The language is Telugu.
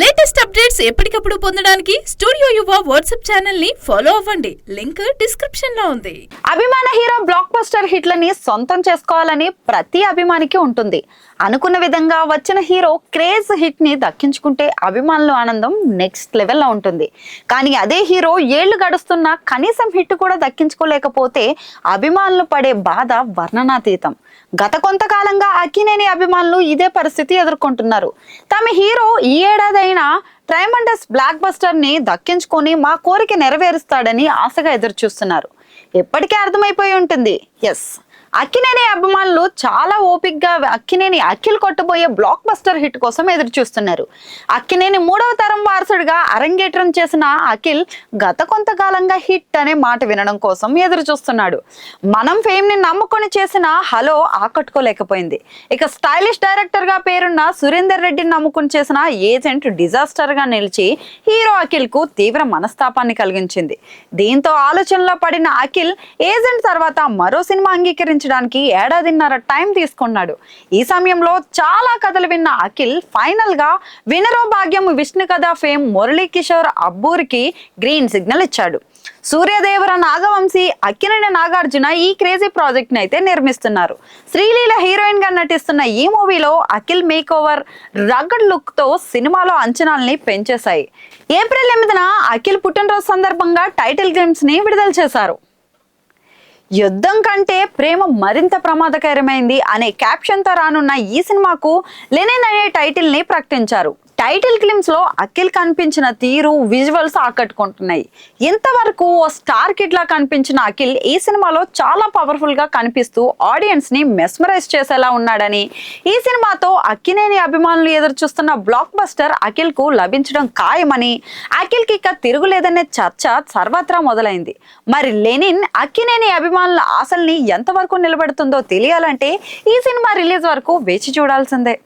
లేటెస్ట్ అప్డేట్స్ ఎప్పటికప్పుడు పొందడానికి స్టూడియో యువ వాట్సాప్ ఛానల్ని ఫాలో అవ్వండి. లింక్ డిస్క్రిప్షన్లో ఉంది. అభిమాన హీరో బ్లాక్ బస్టర్ హిట్లని సొంతం చేసుకోవాలని ప్రతి అభిమానికి ఉంటుంది. అనుకున్న విధంగా వచ్చిన హీరో క్రేజ్ హిట్ని దక్కించుకుంటే అభిమానుల ఆనందం నెక్స్ట్ లెవెల్లో ఉంటుంది. కానీ అదే హీరో ఏళ్ళు గడుస్తున్నా కనీసం హిట్ కూడా దక్కించుకోలేకపోతే అభిమానులు పడే బాధ వర్ణనాతీతం. గత కొంతకాలంగా అక్కినేని అభిమానులు ఇదే పరిస్థితి ఎదుర్కొంటున్నారు. తమ హీరో ఈ ఏడాది అయిన ట్రైమండస్ బ్లాక్ బస్టర్ని దక్కించుకొని మా కోరిక నెరవేరుస్తాడని ఆశగా ఎదురు చూస్తున్నారు ఎప్పటికీ అర్థమైపోయి ఉంటుంది. ఎస్ అక్కినేని అభిమానులు చాలా ఓపిక్గా అక్కినేని అఖిల్ కొట్టబోయే బ్లాక్ బస్టర్ హిట్ కోసం ఎదురు చూస్తున్నారు అక్కినేని మూడవ తరం వారసుడిగా అరంగేట్రం చేసిన అఖిల్ గత కొంతకాలంగా హిట్ అనే మాట వినడం కోసం ఎదురు చూస్తున్నాడు మనం ఫేమ్ని నమ్ముకొని చేసిన హలో ఆకట్టుకోలేకపోయింది. ఇక స్టైలిష్ డైరెక్టర్గా పేరున్న సురేందర్ రెడ్డిని నమ్ముకుని చేసిన ఏజెంట్ డిజాస్టర్గా నిలిచి హీరో అఖిల్కు తీవ్ర మనస్తాపాన్ని కలిగించింది. దీంతో ఆలోచనలో పడిన అఖిల్ ఏజెంట్ తర్వాత మరో సినిమా నిర్మించడానికి ఏడాదిన్నర టైం తీసుకున్నాడు. ఈ సమయంలో చాలా కథలు విన్న అఖిల్ ఫైనల్గా వినరో భాగ్యం విష్ణు కథ ఫేమ్ మురళీ కిషోర్ అబ్బూరికి గ్రీన్ సిగ్నల్ ఇచ్చాడు. సూర్యదేవర నాగవంశీ అక్కినేని నాగార్జున ఈ క్రేజీ ప్రాజెక్ట్ని అయితే నిర్మిస్తున్నారు. శ్రీలీల హీరోయిన్గా నటిస్తున్న ఈ మూవీలో అఖిల్ మేక్ ఓవర్ రగడ్ లుక్తో సినిమాలో అంచనాల్ని పెంచేశాయి. ఏప్రిల్ ఎనిమిదిన అఖిల్ పుట్టినరోజు సందర్భంగా టైటిల్ గేమ్స్ని విడుదల చేశారు. యుద్ధం కంటే ప్రేమ మరింత ప్రమాదకరమైంది అనే క్యాప్షన్తో రానున్న ఈ సినిమాకు లెనిన్ అనే టైటిల్ని ప్రకటించారు. టైటిల్ క్లిమ్స్లో అఖిల్ కనిపించిన తీరు విజువల్స్ ఆకట్టుకుంటున్నాయి. ఇంతవరకు ఓ స్టార్ కిడ్ లా కనిపించిన అఖిల్ ఈ సినిమాలో చాలా పవర్ఫుల్గా కనిపిస్తూ ఆడియన్స్ని మెస్మరైజ్ చేసేలా ఉన్నాడని. ఈ సినిమాతో అక్కినేని అభిమానులు ఎదురు చూస్తున్న బ్లాక్ బస్టర్ అఖిల్కు లభించడం ఖాయమని అఖిల్కి ఇక తిరుగులేదనే చర్చ సర్వత్రా మొదలైంది. మరి లెనిన్ అక్కినేని అభిమానులు ఆశల్ని ఎంతవరకు నిలబెడుతుందో తెలియాలంటే ఈ సినిమా రిలీజ్ వరకు వేచి చూడాల్సిందే.